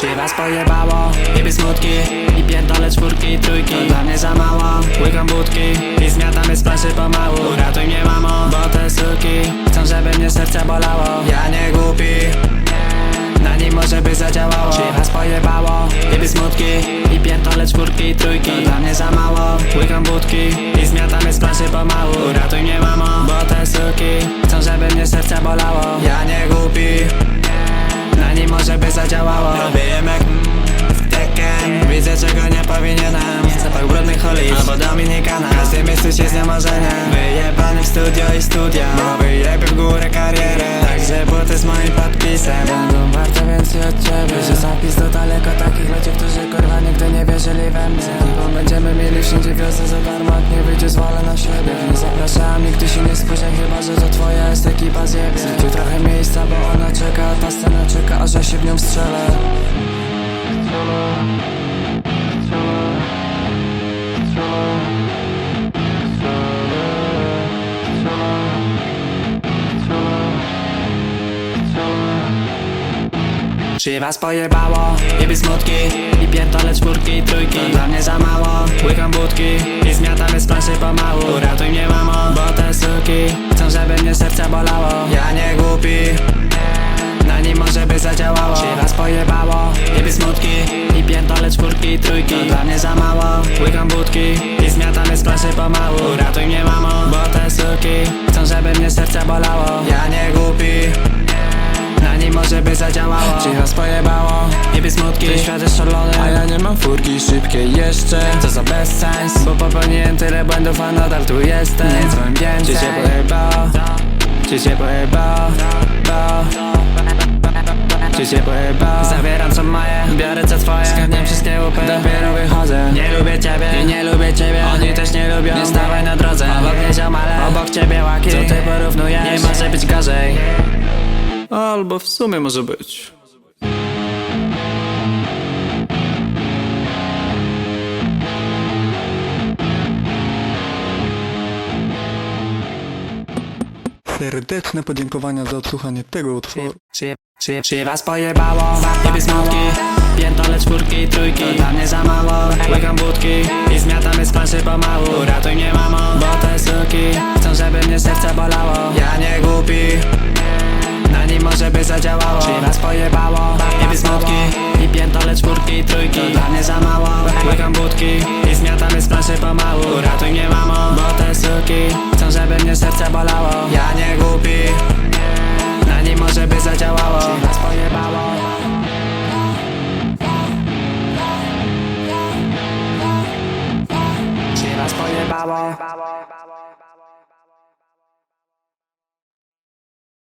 Czy was pojebało? Niebie smutki I pierdolę czwórki i trójki. To dla mnie za mało. Łykam budki I zmiatamy z planszy pomału. Uratuj mnie mamo Bo te suki Chcą żeby mnie serce bolało. Ja nie głupi Na nim może by zadziałało. Czy was pojebało? Niebie smutki I pierdolę czwórki i trójki. To dla mnie za mało. Łykam budki I zmiatamy z planszy pomału. Uratuj mnie mamo serce bolało Ja nie głupi Na nim może by zadziałało. Robię jak w Tekken. Widzę czego nie powinienem. Zapach brudnych oliw Albo Dominikana Każde miejscu się z nią marzenia Wyjebany w studio i studia. Bo wyjebie w górę karierę. Także buty z moim podpisem. Będą warte więcej od ciebie Wyżej zapis do daleko takich ludzi, którzy kurwa nigdy nie wierzyli we mnie. Bo będziemy mieli wszędzie wiosę za darmo Jak nie wyjdzie zwolę na siebie. Nie zapraszam, nigdy się nie spóźnia Chyba, że ekipa zjebie trochę miejsca, bo ona czeka Ta scena czeka, aż ja się w nią strzelę. Czy was pojebało? Niebie smutki I pierdolę czwórki i trójki. To dla mnie za mało. Łykam budki I zmiatamy z planszy pomału. Uratuj mnie Budki I zmiatamy z planszy pomału. Uratuj mnie mamo Bo te suki Chcą, żeby mnie serce bolało. Ja nie głupi na nim może by zadziałało. Czy was pojebało? Niebie smutki. Ten świat jest szalony. A ja nie mam furki szybkiej jeszcze. Co za bezsens Bo popełniłem tyle błędów, a nadal tu jestem. Nie dzwoń. Więcej. Czy cię pojebało? Czy cię pojebało? Czy cię pojebało? Zabieram co moje Biorę co twoje. Zgadniam wszystkie łupy lubię ciebie I nie lubię ciebie Oni też nie lubią Nie stawaj na drodze Obok mnie ziomale Obok ciebie łaki Co ty porównujesz? Nie może być gorzej Albo w sumie może być. Serdeczne podziękowania za odsłuchanie tego utworu. Czy, czy, czy was pojebało? Niebie smutki Pierdolę czwórki i trójki To dla mnie za mało Łykam budki I zmiatamy z planszy pomału. Uratuj mnie mamo Bo te suki Chcą, żeby mnie serce bolało. Ja nie głupi na nim może by zadziałało. Czy was pojebało? Niebie smutki I pierdolę czwórki i trójki. To dla mnie za mało. Łykam budki I zmiatamy z planszy pomału. Uratuj mnie mamo Bo te suki Czy was pojebało?